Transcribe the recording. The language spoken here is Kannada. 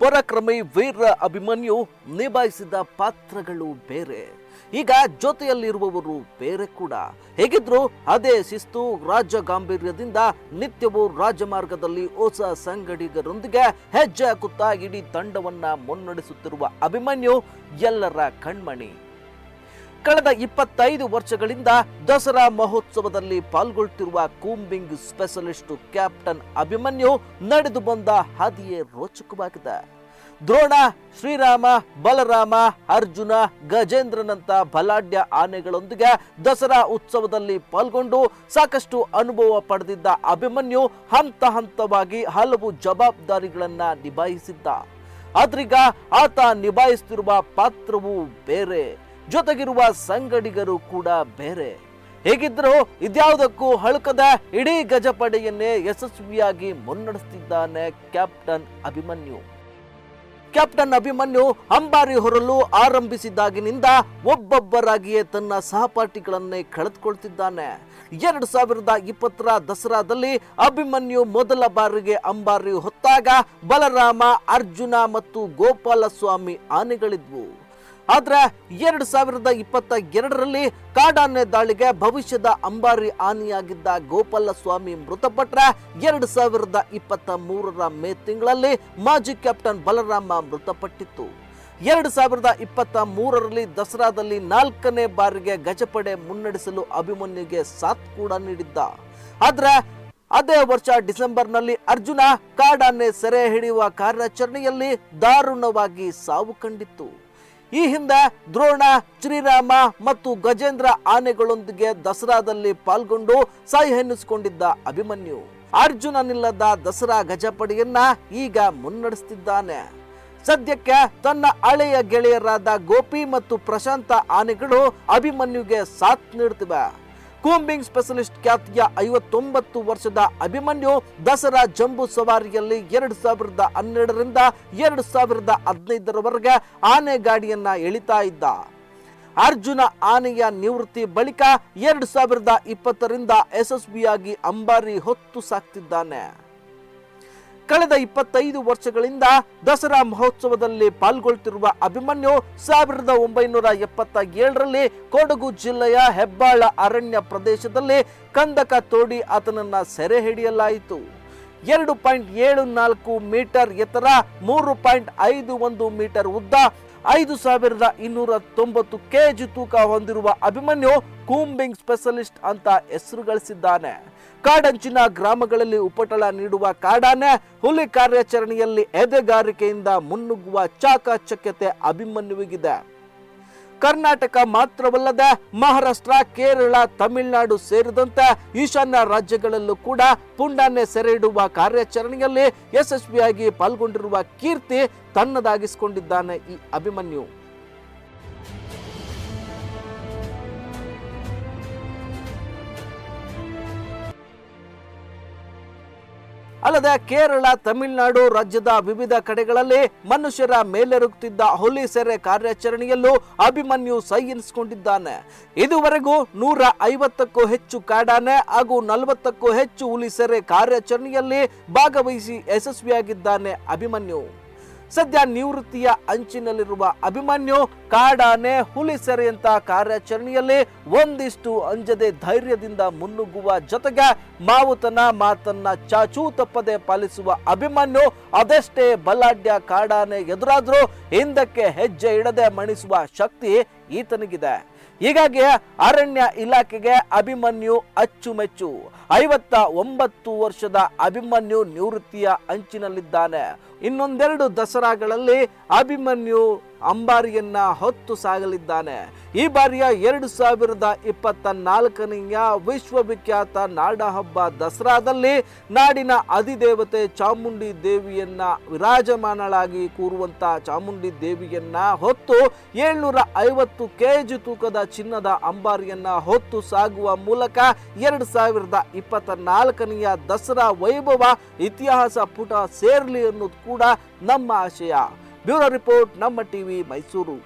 ಪರಾಕ್ರಮಿ ವೀರ ಅಭಿಮನ್ಯು ನಿಭಾಯಿಸಿದ ಪಾತ್ರಗಳು ಬೇರೆ. ಈಗ ಜೊತೆಯಲ್ಲಿರುವವರು ಬೇರೆ ಕೂಡ. ಹೇಗಿದ್ರು ಅದೇ ಶಿಸ್ತು ರಾಜ ಗಾಂಭೀರ್ಯದಿಂದ ನಿತ್ಯವೂ ರಾಜಮಾರ್ಗದಲ್ಲಿ ಹೊಸ ಸಂಗಡಿಗರೊಂದಿಗೆ ಹೆಜ್ಜೆ ಹಾಕುತ್ತಾ ಇಡೀ ತಂಡವನ್ನ ಮುನ್ನಡೆಸುತ್ತಿರುವ ಅಭಿಮನ್ಯು ಎಲ್ಲರ ಕಣ್ಮಣಿ. ಕಳೆದ ಇಪ್ಪತ್ತೈದು ವರ್ಷಗಳಿಂದ ದಸರಾ ಮಹೋತ್ಸವದಲ್ಲಿ ಪಾಲ್ಗೊಳ್ತಿರುವ ಕೂಂಬಿಂಗ್ ಸ್ಪೆಷಲಿಸ್ಟ್ ಕ್ಯಾಪ್ಟನ್ ಅಭಿಮನ್ಯು ನಡೆದು ಬಂದ ಹಾದಿಯೇ ರೋಚಕವಾಗಿದೆ. ದ್ರೋಣ, ಶ್ರೀರಾಮ, ಬಲರಾಮ, ಅರ್ಜುನ, ಗಜೇಂದ್ರನಂತ ಬಲಾಢ್ಯ ಆನೆಗಳೊಂದಿಗೆ ದಸರಾ ಉತ್ಸವದಲ್ಲಿ ಪಾಲ್ಗೊಂಡು ಸಾಕಷ್ಟು ಅನುಭವ ಪಡೆದಿದ್ದ ಅಭಿಮನ್ಯು ಹಂತ ಹಂತವಾಗಿ ಹಲವು ಜವಾಬ್ದಾರಿಗಳನ್ನ ನಿಭಾಯಿಸಿದ್ದ. ಆದ್ರೀಗ ಆತ ನಿಭಾಯಿಸುತ್ತಿರುವ ಪಾತ್ರವು ಬೇರೆ. ಜೊತೆಗಿರುವ ಸಂಗಡಿಗರು ಕೂಡ ಬೇರೆ. ಹೇಗಿದ್ದರೂ ಇದ್ಯಾವುದಕ್ಕೂ ಹಳುಕದ ಇಡೀ ಗಜಪಡೆಯನ್ನೇ ಯಶಸ್ವಿಯಾಗಿ ಮುನ್ನಡೆಸುತ್ತಿದ್ದಾನೆ ಕ್ಯಾಪ್ಟನ್ ಅಭಿಮನ್ಯು. ಕ್ಯಾಪ್ಟನ್ ಅಭಿಮನ್ಯು ಅಂಬಾರಿ ಹೊರಲು ಆರಂಭಿಸಿದಾಗಿನಿಂದ ಒಬ್ಬೊಬ್ಬರಾಗಿಯೇ ತನ್ನ ಸಹಪಾಠಿಗಳನ್ನೇ ಕಳೆದುಕೊಳ್ತಿದ್ದಾನೆ. ಎರಡು ಸಾವಿರದ ಇಪ್ಪತ್ತರ ದಸರಾದಲ್ಲಿ ಅಭಿಮನ್ಯು ಮೊದಲ ಬಾರಿಗೆ ಅಂಬಾರಿ ಹೊತ್ತಾಗ ಬಲರಾಮ, ಅರ್ಜುನ ಮತ್ತು ಗೋಪಾಲಸ್ವಾಮಿ ಆನೆಗಳಿದ್ವು. ಆದ್ರೆ ಎರಡು ಸಾವಿರದ ಇಪ್ಪತ್ತ ಎರಡರಲ್ಲಿ ಕಾಡಾನೆ ದಾಳಿಗೆ ಭವಿಷ್ಯದ ಅಂಬಾರಿ ಆನೆಯಾಗಿದ್ದ ಗೋಪಾಲ ಸ್ವಾಮಿ ಮೃತಪಟ್ಟರೆ ಎರಡು ಸಾವಿರದ ಇಪ್ಪತ್ತ ಮೂರರ ಮೇ ತಿಂಗಳಲ್ಲಿ ಮಾಜಿ ಕ್ಯಾಪ್ಟನ್ ಬಲರಾಮ ಮೃತಪಟ್ಟಿತ್ತು. ಎರಡು ಸಾವಿರದ ಇಪ್ಪತ್ತ ಮೂರರಲ್ಲಿ ದಸರಾದಲ್ಲಿ ನಾಲ್ಕನೇ ಬಾರಿಗೆ ಗಜಪಡೆ ಮುನ್ನಡೆಸಲು ಅಭಿಮನ್ಯುಗೆ ಸಾಥ್ ಕೂಡ ನೀಡಿದ್ದ. ಆದ್ರೆ ಅದೇ ವರ್ಷ ಡಿಸೆಂಬರ್ನಲ್ಲಿ ಅರ್ಜುನ ಕಾಡಾನೆ ಸೆರೆ ಹಿಡಿಯುವ ಕಾರ್ಯಾಚರಣೆಯಲ್ಲಿ ದಾರುಣವಾಗಿ ಸಾವು ಕಂಡಿತ್ತು. ಈ ಹಿಂದೆ ದ್ರೋಣ, ಶ್ರೀರಾಮ ಮತ್ತು ಗಜೇಂದ್ರ ಆನೆಗಳೊಂದಿಗೆ ದಸರಾದಲ್ಲಿ ಪಾಲ್ಗೊಂಡು ಸಾಯಿ ಎನ್ನಿಸಿಕೊಂಡಿದ್ದ ಅಭಿಮನ್ಯು. ಅರ್ಜುನನಿಲ್ಲದ ದಸರಾ ಗಜಪಡೆಯನ್ನ ಈಗ ಮುನ್ನಡೆಸುತ್ತಿದ್ದಾನೆ ಸದ್ಯಕ್ಕೆ ತನ್ನ ಹಳೆಯ ಗೆಳೆಯರಾದ ಗೋಪಿ ಮತ್ತು ಪ್ರಶಾಂತ ಆನೆಗಳು ಅಭಿಮನ್ಯುಗೆ ಸಾಥ್ ನೀಡುತ್ತಿವೆ. ಕೂಂಬಿಂಗ್ ಸ್ಪೆಷಲಿಸ್ಟ್ ಖ್ಯಾತಿಯ ಐವತ್ತೊಂಬತ್ತು ವರ್ಷದ ಅಭಿಮನ್ಯು ದಸರಾ ಜಂಬೂ ಸವಾರಿಯಲ್ಲಿ ಎರಡು ಸಾವಿರದ ಹನ್ನೆರಡರಿಂದ ಎರಡು ಸಾವಿರದ ಹದಿನೈದರವರೆಗೆ ಆನೆ ಗಾಡಿಯನ್ನ ಎಳಿತಾ ಇದ್ದ. ಅರ್ಜುನ ಆನೆಯ ನಿವೃತ್ತಿ ಬಳಿಕ ಎರಡು ಸಾವಿರದ ಇಪ್ಪತ್ತರಿಂದ ಯಶಸ್ವಿಯಾಗಿ ಅಂಬಾರಿ ಹೊತ್ತು ಸಾಕ್ತಿದ್ದಾನೆ. ಕಳೆದ ಇಪ್ಪತ್ತೈದು ವರ್ಷಗಳಿಂದ ದಸರಾ ಮಹೋತ್ಸವದಲ್ಲಿ ಪಾಲ್ಗೊಳ್ತಿರುವ ಅಭಿಮನ್ಯು ಸಾವಿರದ ಒಂಬೈನೂರ ಎಪ್ಪತ್ತ ಏಳರಲ್ಲಿ ಕೊಡಗು ಜಿಲ್ಲೆಯ ಹೆಬ್ಬಾಳ ಅರಣ್ಯ ಪ್ರದೇಶದಲ್ಲಿ ಕಂದಕ ತೋಡಿ ಆತನನ್ನ ಸೆರೆ ಹಿಡಿಯಲಾಯಿತು. ಎರಡು ಪಾಯಿಂಟ್ ಏಳು ನಾಲ್ಕು ಮೀಟರ್ ಎತ್ತರ, ಮೂರು ಪಾಯಿಂಟ್ ಐದು ಒಂದು ಮೀಟರ್ ಉದ್ದ ಐದು ಸಾವಿರದ ಇನ್ನೂರ ತೊಂಬತ್ತು ಕೆ ಜಿ ತೂಕ ಹೊಂದಿರುವ ಅಭಿಮನ್ಯು ಕೂಂಬಿಂಗ್ ಸ್ಪೆಷಲಿಸ್ಟ್ ಅಂತ ಹೆಸರು ಗಳಿಸಿದ್ದಾನೆ. ಕಾಡಂಚಿನ ಗ್ರಾಮಗಳಲ್ಲಿ ಉಪಟಳ ನೀಡುವ ಕಾಡಾನೆ ಹುಲಿ ಕಾರ್ಯಾಚರಣೆಯಲ್ಲಿ ಎದೆಗಾರಿಕೆಯಿಂದ ಮುನ್ನುಗ್ಗುವ ಚಾಕಚಕ್ಯತೆ ಅಭಿಮನ್ಯುವಿಗಿದೆ. ಕರ್ನಾಟಕ ಮಾತ್ರವಲ್ಲದೆ ಮಹಾರಾಷ್ಟ್ರ, ಕೇರಳ, ತಮಿಳುನಾಡು ಸೇರಿದಂತೆ ಈಶಾನ್ಯ ರಾಜ್ಯಗಳಲ್ಲೂ ಕೂಡ ಪುಂಡಾನೆ ಸೆರೆ ಇಡುವ ಕಾರ್ಯಾಚರಣೆಯಲ್ಲಿ ಯಶಸ್ವಿಯಾಗಿ ಪಾಲ್ಗೊಂಡಿರುವ ಕೀರ್ತಿ ತನ್ನದಾಗಿಸಿಕೊಂಡಿದ್ದಾನೆ ಈ ಅಭಿಮನ್ಯು. ಅಲ್ಲದೆ ಕೇರಳ, ತಮಿಳುನಾಡು ರಾಜ್ಯದ ವಿವಿಧ ಕಡೆಗಳಲ್ಲಿ ಮನುಷ್ಯರ ಮೇಲೆರುಗುತ್ತಿದ್ದ ಹುಲಿ ಸೆರೆ ಕಾರ್ಯಾಚರಣೆಯಲ್ಲೂ ಅಭಿಮನ್ಯು ಸೈ ಎನಿಸಿಕೊಂಡಿದ್ದಾನೆ ಇದುವರೆಗೂ ನೂರ ಐವತ್ತಕ್ಕೂ ಹೆಚ್ಚು ಕಾಡಾನೆ ಹಾಗೂ ನಲವತ್ತಕ್ಕೂ ಹೆಚ್ಚು ಹುಲಿ ಸೆರೆ ಕಾರ್ಯಾಚರಣೆಯಲ್ಲಿ ಭಾಗವಹಿಸಿ ಯಶಸ್ವಿಯಾಗಿದ್ದಾನೆ ಅಭಿಮನ್ಯು. ಸದ್ಯ ನಿವೃತ್ತಿಯ ಅಂಚಿನಲ್ಲಿರುವ ಅಭಿಮನ್ಯು ಕಾಡಾನೆ ಹುಲಿ ಸೆರೆಯಂತ ಕಾರ್ಯಾಚರಣೆಯಲ್ಲಿ ಒಂದಿಷ್ಟು ಅಂಜದೆ ಧೈರ್ಯದಿಂದ ಮುನ್ನುಗ್ಗುವ ಜೊತೆಗೆ ಮಾವುತನ ಮಾತನ್ನ ಚಾಚೂ ತಪ್ಪದೆ ಪಾಲಿಸುವ ಅಭಿಮನ್ಯು ಅದೆಷ್ಟೇ ಬಲಾಢ್ಯ ಕಾಡಾನೆ ಎದುರಾದರೂ ಹಿಂದಕ್ಕೆ ಹೆಜ್ಜೆ ಇಡದೆ ಮಣಿಸುವ ಶಕ್ತಿ ಈತನಿಗಿದೆ. ಹೀಗಾಗಿ ಅರಣ್ಯ ಇಲಾಖೆಗೆ ಅಭಿಮನ್ಯು ಅಚ್ಚುಮೆಚ್ಚು. ಐವತ್ತ ಒಂಬತ್ತು ವರ್ಷದ ಅಭಿಮನ್ಯು ನಿವೃತ್ತಿಯ ಅಂಚಿನಲ್ಲಿದ್ದಾನೆ. ಇನ್ನೊಂದೆರಡು ದಸರಾಗಳಲ್ಲಿ ಅಭಿಮನ್ಯು ಅಂಬಾರಿಯನ್ನ ಹೊತ್ತು ಸಾಗಲಿದ್ದಾನೆ. ಈ ಬಾರಿಯ ಎರಡು ಸಾವಿರದ ಇಪ್ಪತ್ತ ನಾಲ್ಕನೆಯ ವಿಶ್ವವಿಖ್ಯಾತ ನಾಡಹಬ್ಬ ದಸರಾದಲ್ಲಿ ನಾಡಿನ ಅಧಿದೇವತೆ ಚಾಮುಂಡಿ ದೇವಿಯನ್ನ ವಿರಾಜಮಾನಳಾಗಿ ಕೂರುವಂತ ಚಾಮುಂಡಿ ದೇವಿಯನ್ನ ಹೊತ್ತು ಏಳ್ನೂರ ಐವತ್ತು ಕೆಜಿ ತೂಕದ ಚಿನ್ನದ ಅಂಬಾರಿಯನ್ನ ಹೊತ್ತು ಸಾಗುವ ಮೂಲಕ ಎರಡು ಸಾವಿರದ ಇಪ್ಪತ್ತ ನಾಲ್ಕನೆಯ ದಸರಾ ವೈಭವ ಇತಿಹಾಸ ಪುಟ ಸೇರಲಿ ಅನ್ನೋದು ಕೂಡ ನಮ್ಮ ಆಶಯ. Bureau report Namma TV Mysuru